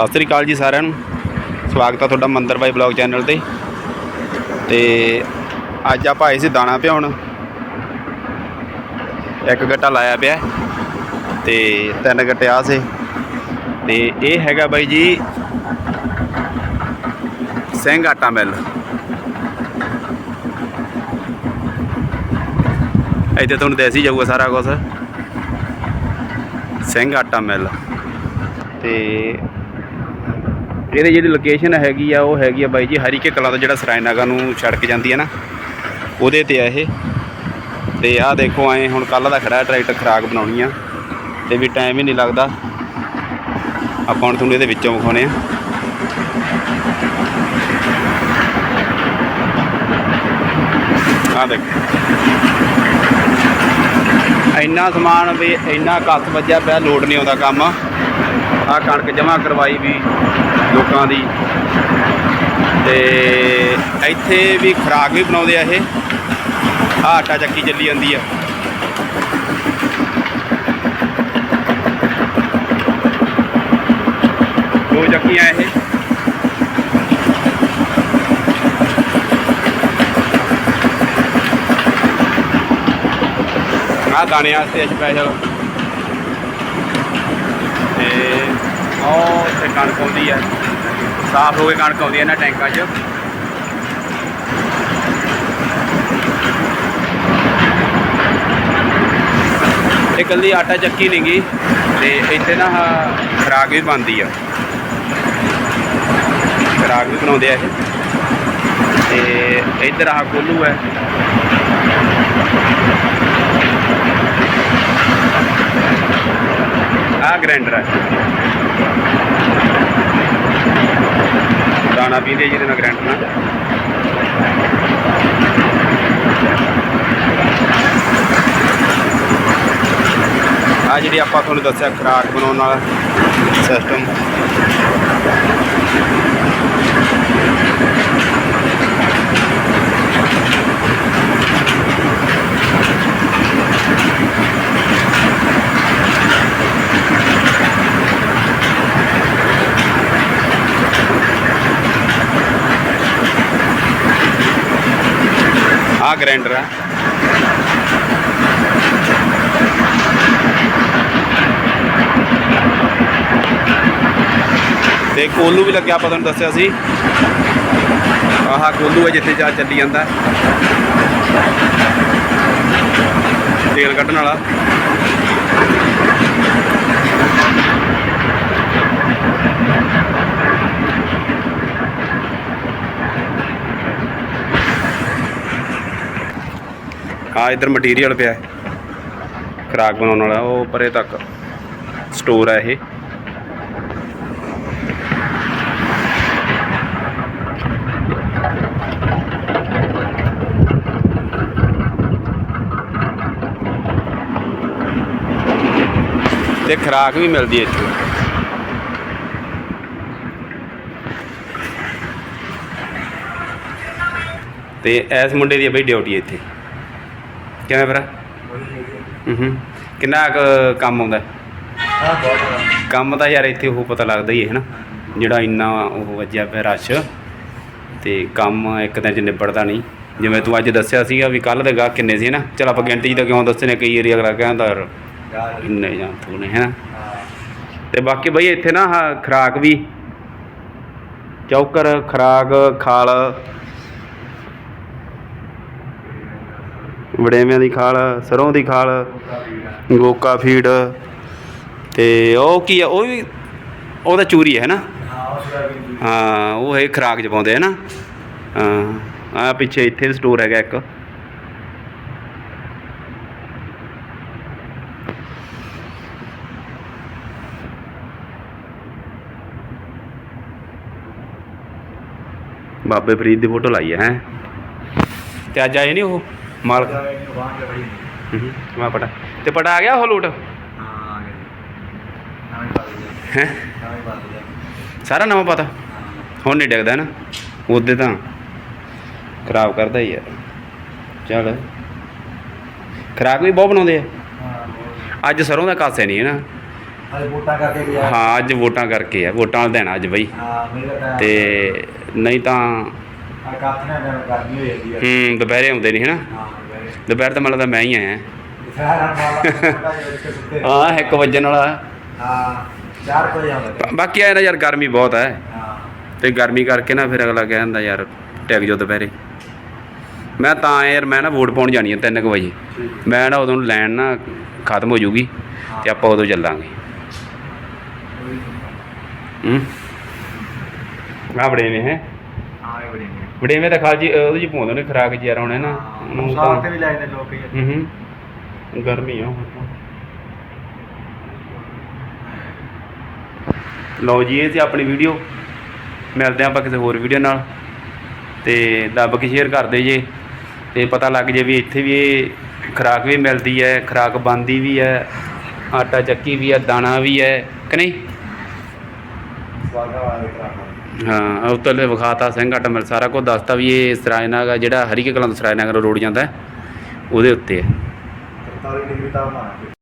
ਸਤਿ ਸ੍ਰੀ ਅਕਾਲ ਜੀ ਸਾਰਿਆਂ ਨੂੰ। ਸਵਾਗਤ ਆ ਤੁਹਾਡਾ ਮੰਦਰ ਬਾਈ ਬਲੌਗ ਚੈਨਲ ਤੇ। ਤੇ ਅੱਜ ਆਪਾਂ ਆਏ ਸੀ ਦਾਣਾ ਪਿਆਉਣ। ਇੱਕ ਗੱਟਾ ਲਾਇਆ ਪਿਆ। ਹੈ ਤੇ ਤਿੰਨ ਗੱਟੇ ਆ ਸੇ। ਤੇ ਇਹ ਹੈਗਾ ਬਾਈ ਜੀ ਸਿੰਘ ਆਟਾ ਮਿੱਲ। ਇੱਥੇ ਤੁਹਾਨੂੰ ਦੇਸੀ ਜਾਊਗਾ ਸਾਰਾ ਕੁਝ ਸਿੰਘ ਆਟਾ ਮਿੱਲ। ਤੇ ਇਹਦੀ ਜਿਹੜੀ ਲੋਕੇਸ਼ਨ ਹੈਗੀ ਆ, ਉਹ ਹੈਗੀ ਆ ਬਾਈ ਜੀ ਹਰੀਕੇ ਕਲਾਂ ਤੋਂ, ਜਿਹੜਾ ਸਰਾਇਨਗਰ ਨੂੰ ਸੜਕ ਜਾਂਦੀ ਹੈ ਨਾ, ਉਹਦੇ ਤੇ ਆ ਇਹ। ਤੇ ਆਹ ਦੇਖੋ, ਐ ਹੁਣ ਕੱਲ ਦਾ ਖੜਾ ਟਰੈਕਟਰ ਖਰਾਕ ਬਣਾਉਣੀ ਆ। ਤੇ ਵੀ ਟਾਈਮ ਹੀ ਨਹੀਂ ਲੱਗਦਾ। ਆਪਾਂ ਹੁਣ ਤੁਹਾਨੂੰ ਇਹਦੇ ਵਿੱਚੋਂ ਵਿਖਾਉਣੇ ਆ। ਆਹ ਦੇਖੋ। ਇੰਨਾ ਸਮਾਨ ਵੀ ਇੰਨਾ ਕੱਸ ਵੱਜਿਆ ਪਿਆ ਲੋਡ ਨਹੀਂ ਆਉਂਦਾ ਕੰਮ। ਆ ਕਣਕ ਜਮ੍ਹਾਂ ਕਰਵਾਈ ਵੀ ਲੋਕਾਂ ਦੀ। ਤੇ ਇੱਥੇ ਵੀ ਖਰਾਕ ਵੀ ਬਣਾਉਂਦੇ ਆ ਇਹ। ਆਹ ਆਟਾ ਚੱਕੀ ਚੱਲੀ ਜਾਂਦੀ ਆ। ਦੋ ਚੱਕੀਆਂ ਇਹ। ਆਹ ਦਾਣੇ ਵਾਸਤੇ ਸਪੈਸ਼ਲ ਤੇ ਉਹ ਤੇ ਕਣਕ ਆਉਂਦੀ ਹੈ ਸਾਫ਼ ਹੋ ਕੇ ਕਣਕ ਆਉਂਦੀ ਹੈ ਇਹਨਾਂ ਟੈਂਕਾਂ 'ਚ। ਇਹ ਕੱਲੀ ਆਟਾ ਚੱਕੀ ਨਹੀਂ ਗੀ, ਤੇ ਇੱਥੇ ਨਾ ਆਹ ਖਰਾਕ ਵੀ ਬਣਦੀ ਆ। ਖਰਾਕ ਵੀ ਬਣਾਉਂਦੇ ਆ ਇਹ। ਤੇ ਇੱਧਰ ਆਹ ਕੋਲੂ ਹੈ ਆਹ ਗ੍ਰਾਈਂਡਰ ਹੈ ਦਾਣਾ ਪੀਂਦੇ ਜਿਹਦੇ ਨਾਲ ਗ੍ਰਾਈਂਡਰ ਨਾਲ ਆ ਜਿਹੜੀ ਆਪਾਂ ਤੁਹਾਨੂੰ ਦੱਸਿਆ ਖਰਾਕ ਬਣਾਉਣ ਵਾਲਾ ਸਿਸਟਮ ਆ ਗ੍ਰਾਈਂਡਰ ਹੈ ਤੇ ਕੋਲੂ ਵੀ ਲੱਗਿਆ, ਆਪਾਂ ਤੁਹਾਨੂੰ ਦੱਸਿਆ ਸੀ। ਆਹ ਕੋਲੂ ਹੈ, ਜਿੱਥੇ ਜਾ ਚੱਲੀ ਜਾਂਦਾ। ਤੇਲ ਕੱਢਣ ਵਾਲਾ। ਆ ਇਧਰ ਮਟੀਰੀਅਲ ਪਿਆ ਹੈ। ਖਰਾਕ ਬਣਾਉਣ ਵਾਲਾ, ਉਹ ਪਰੇ ਤੱਕ ਸਟੋਰ ਹੈ ਇਹ। ਤੇ ਖਰਾਕ ਵੀ ਮਿਲਦੀ ਹੈ ਇੱਥੇ। ਤੇ ਇਸ ਮੁੰਡੇ ਦੀ ਬਈ ਡਿਊਟੀ ਇੱਥੇ। ਕਿਵੇਂ ਫਿਰ? ਹੂੰ। ਕਿੰਨਾ ਕੁ ਕੰਮ ਆਉਂਦਾ? ਹਾਂ ਬਹੁਤ ਕੰਮ ਤਾਂ ਯਾਰ ਇੱਥੇ ਉਹ ਪਤਾ ਲੱਗਦਾ ਹੀ ਹੈ ਨਾ ਜਿਹੜਾ ਇੰਨਾ ਉਹ ਵੱਜਿਆ ਪਿਆ ਰਸ਼, ਤੇ ਕੰਮ ਇੱਕ ਦਿਨ ਚ ਨਿਬੜਦਾ ਨਹੀਂ। ਜਿਵੇਂ ਤੂੰ ਅੱਜ ਦੱਸਿਆ ਸੀਗਾ ਵੀ ਕੱਲ ਦੇ ਗਾਹ ਕਿੰਨੇ ਸੀ ਨਾ ਚਲ ਆਪਾਂ ਗਿਣਤੀ ਤਾਂ ਕਿਉਂ ਦੱਸਨੇ ਕਈ ਏਰੀਆ ਅਗਲਾ ਕਹਿੰਦਾ, ਯਾਰ, ਇੰਨੇ ਜਾਂ ਤੂੰ ਨੇ ਹੈ ਨਾ ਤੇ ਬਾਕੀ ਬਈ ਇੱਥੇ ਨਾ ਆਹ ਖਰਾਕ ਵੀ, ਚੌਕਰ, ਖਰਾਕ, ਖਾਲ ਵੜੇਵਿਆਂ ਦੀ ਖਾਲ, ਸਰੋਂ ਦੀ ਖਾਲ, ਗੋਕਾ ਫੀਡ ਤੇ ਉਹ ਕੀ ਆ, ਉਹ ਵੀ ਉਹਦਾ ਚੂਰੀ ਹੈ ਨਾ? ਹਾਂ, ਉਹ ਇਹ ਖਰਾਕ ਚ ਪਾਉਂਦੇ ਹੈ ਨਾ? ਹਾਂ ਆ ਪਿੱਛੇ ਇੱਥੇ ਵੀ ਸਟੋਰ ਹੈਗਾ ਇੱਕ। ਬਾਬੇ ਫਰੀਦ ਦੀ ਫੋਟੋ ਲਾਈ ਹੈ, ਹੈਂ? ਤੇ ਅੱਜ ਆਏ ਨਹੀਂ ਉਹ? ਮਾਲਕ। ਵਾਂ ਕੇ ਬੜੀ ਹੂੰ ਮੈਂ ਪਟਾ। ਤੇ ਪਟਾ ਆ ਗਿਆ ਉਹ ਲੋਟ ਹਾਂ ਆ ਗਏ ਨਵੇਂ ਪਾ ਲਿਆ ਹੈ? ਨਵੇਂ ਪਾ ਲਿਆ ਸਾਰਾ ਨਵਾਂ ਪਤਾ ਹੁਣ ਨਹੀਂ ਡਿੱਗਦਾ ਨਾ। ਉਹਦੇ ਤਾਂ ਖਰਾਬ ਕਰਦਾ ਹੀ ਆ। ਚੱਲ। ਖਰਾਕ ਵੀ ਬਹੁਤ ਬਣਾਉਂਦੇ ਆ। ਅੱਜ ਸਰੋਂ ਦਾ ਕਾਸੇ ਨਹੀਂ ਹੈ ਨਾ। ਅੱਜ ਵੋਟਾਂ ਕਰਕੇ ਗਿਆ। ਹਾਂ ਅੱਜ ਵੋਟਾਂ ਕਰਕੇ ਆ। ਵੋਟਾਂ ਆ ਅੱਜ ਬਈ। ਹਾਂ ਮੇਰਾ ਤਾਂ ਤੇ ਨਹੀਂ ਤਾਂ ਆ ਕਾਥਨੇ ਨਾਲ ਗਰਮੀ ਹੋ ਜਾਂਦੀ ਹੈ ਹੂੰ ਦੁਪਹਿਰੇ ਆਉਂਦੇ ਨਹੀਂ ਹਨਾ? ਹਾਂ ਦੁਪਹਿਰ। ਤਾਂ ਮਤਲਬ ਮੈਂ ਹੀ ਆਇਆ। ਵਿੱਚ ਸੁੱਤੇ ਹਾਂ ਇੱਕ ਵੱਜਣ ਵਾਲਾ। ਹਾਂ ਚਾਰ ਕੋਈ ਆਉਂਦਾ। ਬਾਕੀ ਆਇਆ ਨਾ ਯਾਰ ਗਰਮੀ ਬਹੁਤ ਹੈ ਹਾਂ। ਤੇ ਗਰਮੀ ਕਰਕੇ ਨਾ ਫਿਰ ਅਗਲਾ ਕਹਿੰਦਾ ਯਾਰ ਟਿਕ ਜੋ ਦੁਪਹਿਰੇ। ਮੈਂ ਤਾਂ ਯਾਰ ਮੈਂ ਨਾ ਵੋਟ ਪਾਉਣ ਜਾਣੀ ਆ 3 ਵਜੇ। ਮੈਂ ਨਾ ਉਦੋਂ ਲੈਣ ਨਾ ਖਤਮ ਹੋ ਜੂਗੀ ਤੇ ਆਪਾਂ ਉਦੋਂ ਚੱਲਾਂਗੇ। ਹੂੰ? ਆ ਬੜੇਵੇਂ ਹੈ? ਹਾਂ ਬੜੀ ਨੇ। ਬੜੇਵੇਂ ਤਾਂ ਖਾਲਜੀ ਉਹਦੇ ਚ ਪਾਉਂਦੇ ਨੇ ਖਰਾਕ ਜੀ ਯਾਰ ਹੁਣ ਹੈ ਨਾ ਉਹਨੂੰ ਸਾਲ ਤੇ ਤਾਂ ਵੀ ਲੈ ਜਾਂਦੇ ਲੋਕ ਹੀ ਹੂੰ ਹੂੰ। ਗਰਮੀ ਆ ਹੁਣ ਤਾਂ। ਲਓ ਜੀ ਇਹ ਸੀ ਆਪਣੀ ਵੀਡੀਓ। ਮਿਲਦੇ ਹਾਂ ਆਪਾਂ ਕਿਸੇ ਹੋਰ ਵੀਡੀਓ ਨਾਲ। ਤੇ ਦੱਬ ਕੇ ਸ਼ੇਅਰ ਕਰ ਦਿਓ ਜੇ। ਤੇ ਪਤਾ ਲੱਗ ਜੇ ਵੀ ਇੱਥੇ ਵੀ ਇਹ ਖੁਰਾਕ ਵੀ ਮਿਲਦੀ ਹੈ ਖੁਰਾਕ ਬਣਦੀ ਵੀ ਹੈ ਆਟਾ ਚੱਕੀ ਵੀ ਹੈ ਦਾਣਾ ਵੀ ਹੈ ਕਿ ਨਹੀਂ? ਸਵਾਗਾ ਵਾਲੇ ਕਰਾ ਹਾਂ ਉੱਤਲੇ ਵਿਖਾਤਾ ਸਿੰਘ ਆਟਾ ਮਿਲ ਸਾਰਾ ਕੁਝ ਦੱਸਤਾ ਵੀ ਇਹ ਸਰਾਇਨਾਗਾ ਜਿਹੜਾ ਹਰੀਕੇ ਕਲਾਂ ਤੋਂ ਸਰਾਇਨਾਗਾ ਰੋਡ ਜਾਂਦਾ ਉਹਦੇ ਉੱਤੇ ਹੈ। 43 ਡਿਗਰੀ ਤਾਪਮਾਨ ਹੈ।